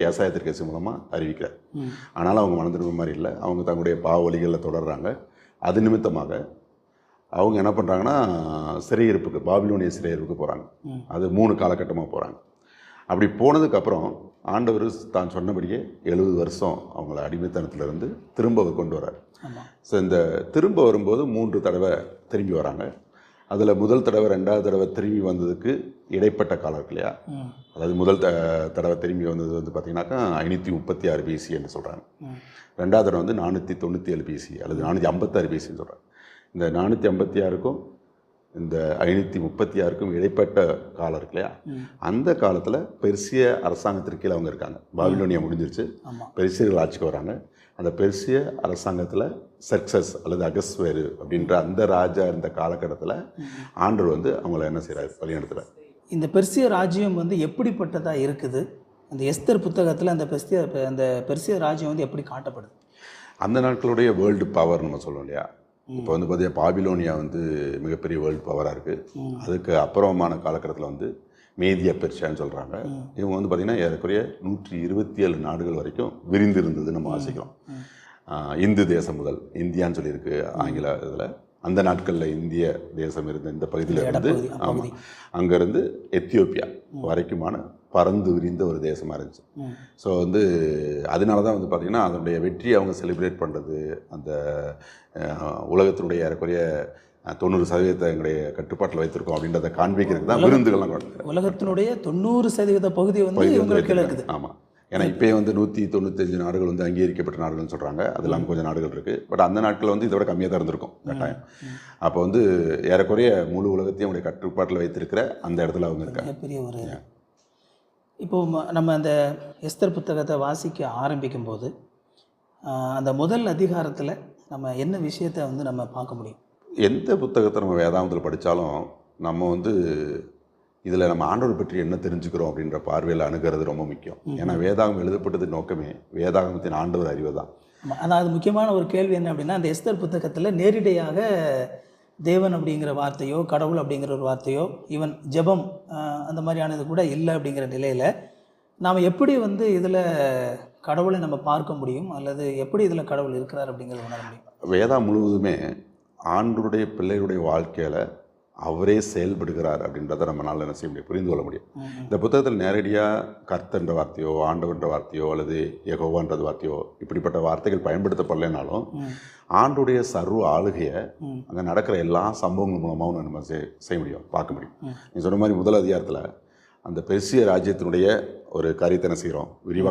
விவசாய திருக்கசி மூலமாக அறிவிக்கிறார் ஆனாலும் அவங்க மனம் திரும்ப மாதிரி இல்லை. அவங்க தங்களுடைய பாவொலிகளில் தொடர்றாங்க. அது நிமித்தமாக அவங்க என்ன பண்ணுறாங்கன்னா சிறையிருப்புக்கு பாபிலோனிய சிறையிருப்புக்கு போகிறாங்க. அது மூணு காலகட்டமாக போகிறாங்க அப்படி போனதுக்கப்புறம் ஆண்டவர் தான் சொன்னபடியே எழுபது வருஷம் அவங்கள அடிமைத்தனத்திலிருந்து திரும்ப கொண்டு வரார் ஸோ இந்த திரும்ப வரும்போது மூன்று தடவை திரும்பி வராங்க. அதில் முதல் தடவை ரெண்டாவது தடவை திரும்பி வந்ததுக்கு இடைப்பட்ட காலம் இருக்கு இல்லையா? அதாவது முதல் த தடவை திரும்பி வந்தது வந்து பார்த்தீங்கன்னாக்கா ஐநூற்றி முப்பத்தி ஆறு பிசி என்று சொல்கிறாங்க ரெண்டாவது தடவை வந்து நானூற்றி தொண்ணூற்றி ஏழு பிசி அல்லது நானூற்றி ஐம்பத்தாறு பிசின்னு சொல்கிறாங்க இந்த நானூற்றி ஐம்பத்தி ஆறுக்கும் இந்த ஐநூற்றி முப்பத்தி ஆறுக்கும் இடைப்பட்ட காலம் இருக்கு இல்லையா. அந்த காலத்தில் பெர்சிய அரசாங்கத்திற்கு அவங்க இருக்காங்க. பாபிலோனியா முடிஞ்சிருச்சு. பெர்சியர்கள் ஆட்சிக்கு வராங்க. அந்த பெர்சிய அரசாங்கத்தில் சக்சஸ் அல்லது அகஸ்வேரு அப்படின்ற அந்த ராஜா இருந்த காலகட்டத்தில் ஆண்டவர் வந்து அவங்கள என்ன செய்கிறார் வழிநடத்துகிறார் இந்த பெர்சிய ராஜ்யம் வந்து எப்படிப்பட்டதாக இருக்குது? அந்த எஸ்தர் புத்தகத்தில் அந்த பெர்சிய அந்த பெர்சிய ராஜ்யம் வந்து எப்படி காட்டப்படுது? அந்த நாட்களுடைய வேர்ல்டு பவர் நம்ம சொல்லுவோம் இல்லையா? இப்போ வந்து பார்த்தீங்கன்னா பாபிலோனியா வந்து மிகப்பெரிய வேர்ல்டு பவராக இருக்குது அதுக்கு அப்புறமான காலகட்டத்தில் வந்து மேதியா பெர்ஷியான்னு சொல்கிறாங்க இவங்க வந்து பார்த்திங்கன்னா ஏறக்குறைய நூற்றி இருபத்தி ஏழு நாடுகள் வரைக்கும் விரிந்து இருந்தது நம்ம வாசிக்கிறோம். இந்து தேசம் முதல் இந்தியான்னு சொல்லியிருக்கு ஆங்கில இதில். அந்த நாட்களில் இந்திய தேசம் இருந்த இந்த பகுதியில் இருந்து. ஆமாம் அங்கேருந்து எத்தியோப்பியா வரைக்குமான பறந்து விரிந்த ஒரு தேசமாக இருந்துச்சு. ஸோ வந்து அதனால தான் வந்து பார்த்திங்கன்னா அதனுடைய வெற்றியை அவங்க செலிப்ரேட் பண்ணுறது அந்த உலகத்தினுடைய ஏறக்குறைய தொண்ணூறு சதவீதத்தை எங்களுடைய கட்டுப்பாட்டில் வைத்திருக்கோம் அப்படின்றத காண்பிக்கிறதுக்கு தான் விருந்துகள்லாம் உலகத்தினுடைய தொண்ணூறு சதவீத பகுதி வந்து இருக்குது. ஆமாம் ஏன்னா இப்போயே வந்து நூற்றி தொண்ணூத்தஞ்சு நாடுகள் வந்து அங்கீகரிக்கப்பட்ட நாடுகள்னு சொல்கிறாங்க அது இல்லாமல் கொஞ்சம் நாடுகள் இருக்குது பட் அந்த நாட்கள் வந்து இதோட கம்மியாக தான் இருந்திருக்கும் கட்டாயம். அப்போ வந்து ஏறக்குறைய முழு உலகத்தையும் அவங்களுடைய கட்டுப்பாட்டில் வைத்திருக்கிற அந்த இடத்துல அவங்க இருக்காங்க. மிகப்பெரிய ஒரு இப்போ ம- நம்ம அந்த எஸ்தர் புத்தகத்தை வாசிக்க ஆரம்பிக்கும் போது அந்த முதல் அதிகாரத்தில் நம்ம என்ன விஷயத்தை வந்து நம்ம பார்க்க முடியும்? எந்த புத்தகத்தை நம்ம வேதாந்தத்தில் படித்தாலும் நம்ம வந்து இதில் நம்ம ஆண்டவர் பற்றி என்ன தெரிஞ்சுக்கிறோம் அப்படின்ற பார்வையில் அணுகிறது ரொம்ப முக்கியம். ஏன்னா வேதாகம் எழுதப்பட்டது நோக்கமே. வேதாகமத்தின் ஆண்டவர் அறிவு தான் ஆமா, அதாவது முக்கியமான ஒரு கேள்வி என்ன அப்படின்னா அந்த எஸ்தர் புத்தகத்தில் நேரடியாக தேவன் அப்படிங்கிற வார்த்தையோ கடவுள் அப்படிங்கிற ஒரு வார்த்தையோ ஈவன் ஜெபம் அந்த மாதிரியானது கூட இல்லை அப்படிங்கிற நிலையில் நாம் எப்படி வந்து இதில் கடவுளை நம்ம பார்க்க முடியும்? அல்லது எப்படி இதில் கடவுள் இருக்கிறார் அப்படிங்கிறத உணர முடியும்? வேதா முழுவதுமே ஆண்டவருடைய பிள்ளைகளுடைய வாழ்க்கையில் அவரே செயல்படுகிறார் அப்படின்றத நம்மளால் என்ன செய்ய முடியும் புரிந்து கொள்ள முடியும். இந்த புத்தகத்தில் நேரடியாக கர்த்தன்ற வார்த்தையோ ஆண்டவன்ற வார்த்தையோ அல்லது யெகோவான்றது வார்த்தையோ இப்படிப்பட்ட வார்த்தைகள் பயன்படுத்தப்படலைனாலும். ஆண்டுடைய சர்வ ஆளுகையை. அங்கே நடக்கிற எல்லா சம்பவங்கள் மூலமாகவும் நம்ம செய்- செய்ய முடியும் பார்க்க முடியும். நீ சொன்ன மாதிரி முதல் அதிகாரத்தில் அந்த பெர்சிய ராஜ்யத்தினுடைய ஒரு காரியத்தை செய்கிறோம் விரிவாக